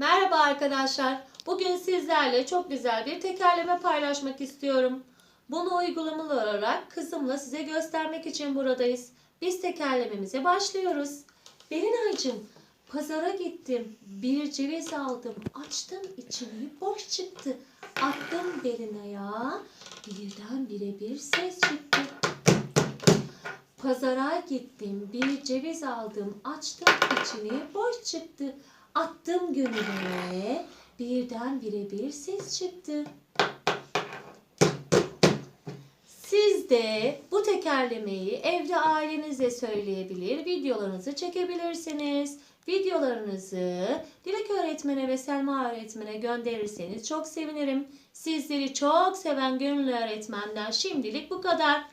Merhaba arkadaşlar. Bugün sizlerle çok güzel bir tekerleme paylaşmak istiyorum. Bunu uygulamalı olarak kızımla size göstermek için buradayız. Biz tekerlememize başlıyoruz. Belinaycığım, pazara gittim. Bir ceviz aldım. Açtım içini boş çıktı. Attım Belinay'a. Birdenbire bir ses çıktı. Pazara gittim, bir ceviz aldım, açtım içini, boş çıktı. Attım gönüllere, birdenbire bir ses çıktı. Siz de bu tekerlemeyi evde ailenize söyleyebilir, videolarınızı çekebilirsiniz. Videolarınızı Dilek öğretmene ve Selma öğretmene gönderirseniz çok sevinirim. Sizleri çok seven gönüllü öğretmenden şimdilik bu kadar.